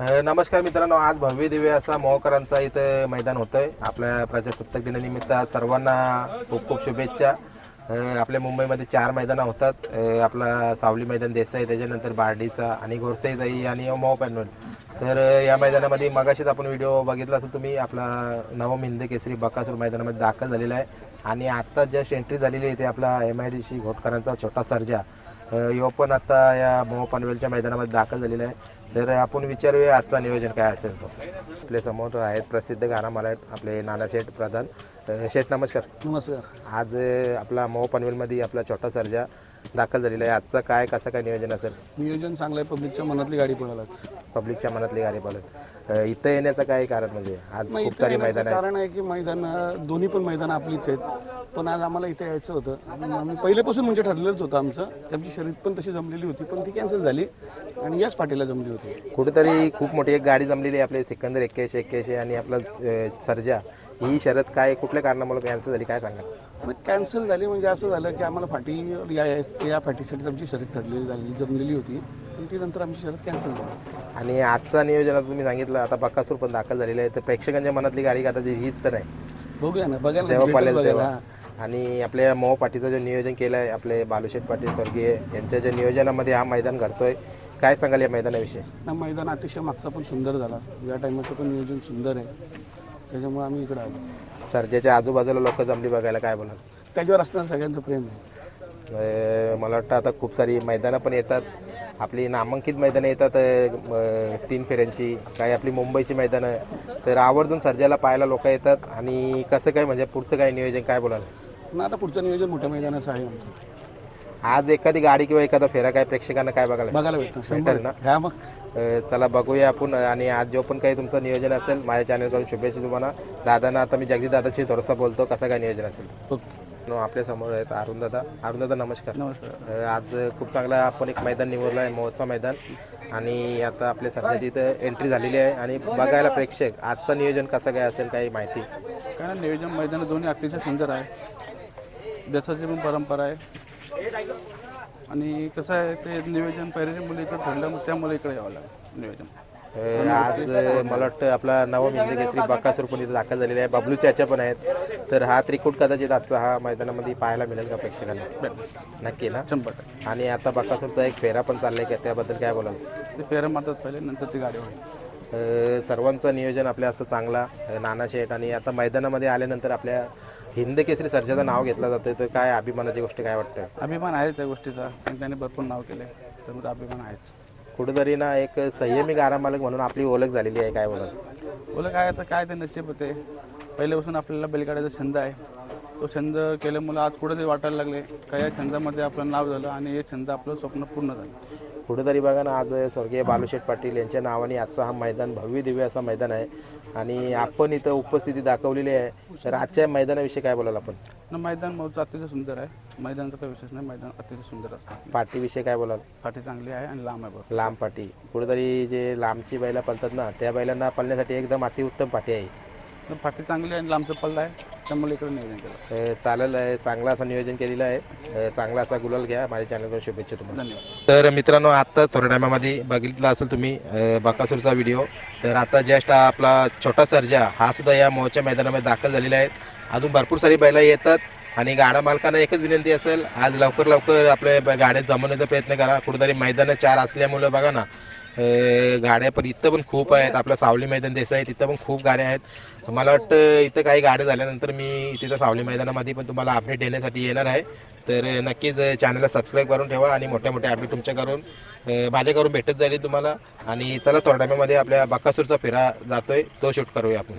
नमस्कार मित्रांनो आज भव्य दिव्य असा मोहकरांचा इथं मैदान होतंय. आपल्या प्रजासत्ताक दिनानिमित्त आज सर्वांना खूप खूप शुभेच्छा. आपल्या मुंबईमध्ये चार मैदानं होतात. आपला सावली मैदान देसाई त्याच्यानंतर बार्डीचा आणि गोरसाईदाई आणि मोह पॅनवल तर या मैदानामध्ये मगाशीच आपण व्हिडिओ बघितला असेल तुम्ही आपला नवम हिंद केसरी बकासूर मैदानामध्ये दाखल झालेला आहे. आणि आत्ता जस्ट एंट्री झालेली आहे ते आपला एम आय डी सी घोटकरांचा छोटा सर्जा. यो पण आता या मोह पनवेलच्या मैदानामध्ये दाखल झालेला आहे. तर आपण विचारूया आजचा नियोजन काय असेल तो. आपल्यासमोर आहेत प्रसिद्ध गाणा मला आपले नाना शेठ प्रधान. शेठ नमस्कार. नमस्कार. आज आपला मोह पनवेलमध्ये आपला छोटा सर्जा दाखल झालेला आहे. आजचं काय कसं काय नियोजन असेल? नियोजन चांगलं आहे. पब्लिकच्या मनातली गाडी पळालाच पब्लिकच्या मनातली गाडी बोलत. इथं येण्याचं काय कारण म्हणजे? आज खूप सारी मैदान आहेत. कारण आहे की मैदान दोन्ही पण मैदान आपलीच आहेत. पण आज आम्हाला इथे यायचं होतं. आम्ही पहिल्यापासून म्हणजे ठरलेलंच होतं आमचं. आमची शर्यत पण तशी जमलेली होती पण ती कॅन्सल झाली आणि याच पाठीला जमली होती. कुठेतरी खूप मोठी एक गाडी जमलेली आहे आपले सिकंदर एक्क्याऐंशी एक्क्याऐंशी आणि आपला सर्जा. ही शरद काय कुठल्या कारणामुळे कॅन्सल झाली काय सांगा मग कॅन्सल झाली म्हणजे असं झालं की आम्हाला फाटी या या फाटीसाठी आमची शर्यत ठरलेली झाली जमलेली होती. पण ती नंतर आमची शर्यत कॅन्सल झाली. आणि आजचा नियोजन आता तुम्ही सांगितलं आता बक्कासूर पण दाखल झालेलं आहे तर प्रेक्षकांच्या मनातली गाडी आता जी हीच तर आहे. बघूया ना जेव्हा भेटेल पालेल बघायला. तेव्हा. आणि आपल्या मोह पाटीचं जे नियोजन केलं आहे आपले बालुशेठ पाटील स्वर्गीय यांच्या ज्या नियोजनामध्ये हा मैदान घडतोय काय सांगाल या मैदानाविषयी? ना मैदान अतिशय मागचा पण सुंदर झाला. या टायमाचं पण नियोजन सुंदर आहे. त्याच्यामुळे आम्ही इकडे आलो. सर्जेच्या आजूबाजूला लोक जमली बघायला काय बोलाल? त्याच्यावर असताना सगळ्यांचं प्रेम आहे. अं, मला वाटतं आता खूप सारी मैदानं पण येतात. आपली नामांकित मैदानं येतात अं, तीन फेऱ्यांची काही आपली मुंबईची मैदानं. तर आवर्जून सर्जाला पाहायला लोक येतात. आणि कसं काय म्हणजे पुढचं काय नियोजन काय बोलाल? ना आता पुढचं नियोजन मोठ्या मैदानाचं आहे आमचं. आज एखादी गाडी किंवा एखादा फेरा काय प्रेक्षकांना काय बघायला बघायला भेटतं. भेटेल ना? ह्या मग? अ, चला बघूया आपण. आणि आज जो पण काही तुमचं नियोजन असेल माझ्या चॅनलकडून शुभेच्छा तुम्हाला. दादांना आता मी जगदीश दादाची थोडासा बोलतो कसं काय नियोजन असेल? नो, आपल्यासमोर आहेत अरुण दादा. अरुण दादा नमस्कार. नमस्कार. अ, आज खूप चांगला आपण एक मैदान निवडलं आहे मोहचा मैदान. आणि आता आपल्या सध्याची इथं एंट्री झालेली आहे. आणि बघायला प्रेक्षक आजचं नियोजन कसं काय असेल काही माहिती? काय नियोजन मैदान दोन्ही अतिशय सुंदर आहे. देशाची पण परंपरा आहे. आणि कसं आहे ते नियोजन पहिल्याच्या मुली इथं ठरलं मग त्यामुळे इकडे यावं लागलं नियोजन. अ, आज मला वाटतं आपला नवम हिंदी केसरी बक्कासूर पण इथं दाखल झालेला आहे. बबलू चाचा पण आहेत. तर हा त्रिकूट कदाचित आजचा हा मैदानामध्ये पाहायला मिळेल का प्रेक्षकांना? नक्की ना? शंभर टक्के. आणि आता बकासूरचा एक फेरा पण चाललाय का? त्याबद्दल काय बोलाल? ते फेरं मारतात पहिले नंतर ती गाडी होईल. अ, सर्वांचं नियोजन आपल्या असं चांगला अ, नाना शेठ. आणि आता मैदानामध्ये आल्यानंतर आपल्या हिंद केसरी सर्जाचं नाव घेतलं जातं तर काय अभिमानाची गोष्ट काय वाटतं अभिमान आहे त्या गोष्टीचा. पण त्याने भरपूर नाव केले त्यामुळे अभिमान आहेच. कुठेतरी ना एक संयमी गारा मालक म्हणून आपली ओळख झालेली आहे काय बोलाल बोला काय आता काय ते नशीब होते. पहिल्यापासून आपल्याला बैलगाड्याचा छंद आहे. तो छंद केल्यामुळे आज कुठे ते वाटायला लागले. काय या छंदामध्ये आपलं नाव झालं आणि हे छंद आपलं स्वप्न पूर्ण झालं. कुठेतरी बघा ना आज स्वर्गीय बालुशेठ पाटील यांच्या नावाने आजचा हा मैदान भव्य दिव्य असा मैदान आहे. आणि आपण इथं उपस्थिती दाखवलेली आहे. तर आजच्या मैदानाविषयी काय बोलाल आपण? न मैदान अतिशय सुंदर आहे. मैदानाचा काही विशेष नाही मैदान अतिशय सुंदर असतं. पाठीविषयी काय बोलाल? फाटी चांगली आहे आणि लांब आहे लांब पाटी. कुठेतरी जे लांबची बैला पळतात ना त्या बैलांना पळण्यासाठी एकदम अतिउत्तम पाठी आहे. तर फाटी चांगली आहे आणि लांबचं पल्ला आहे. त्यामुळे इकडे नियोजन केलं. अ, चालेल अ, चांगलं असं नियोजन केलेलं आहे. अ, चांगला असा गुलाल घ्या. माझ्या चॅनलवर शुभेच्छा तुम्हाला. धन्यवाद. तर मित्रांनो आता थोड्या टायमामध्ये बघितलं असेल तुम्ही अ, बकासूरचा व्हिडिओ. तर आता जस्ट आपला छोटा सर्जा हा सुद्धा या मोहच्या मैदानामध्ये दाखल झालेला आहे. अजून भरपूर सारी बैला येतात. आणि गाडा मालकांना एकच विनंती असेल आज लवकर लवकर आपल्या ब- गाड्या जमवण्याचा प्रयत्न करा. कुठेतरी मैदानं चार असल्यामुळे बघा ना गाड्या पण इथं पण खूप आहेत. आपलं सावली मैदान देसाई तिथं पण खूप गाड्या आहेत. मला वाटतं इथं काही गाड्या झाल्यानंतर मी तिथं सावली मैदानामध्ये पण तुम्हाला अपडेट देण्यासाठी येणार आहे. तर नक्कीच चॅनलला सबस्क्राईब करून ठेवा आणि मोठ्या मोठ्या अपडेट तुमच्याकडून माझ्याकडून भेटत जाईल तुम्हाला. आणि चला थोड्या टायमामध्ये आपल्या बाकासूरचा फेरा जातोय. तो शूट करूया आपण.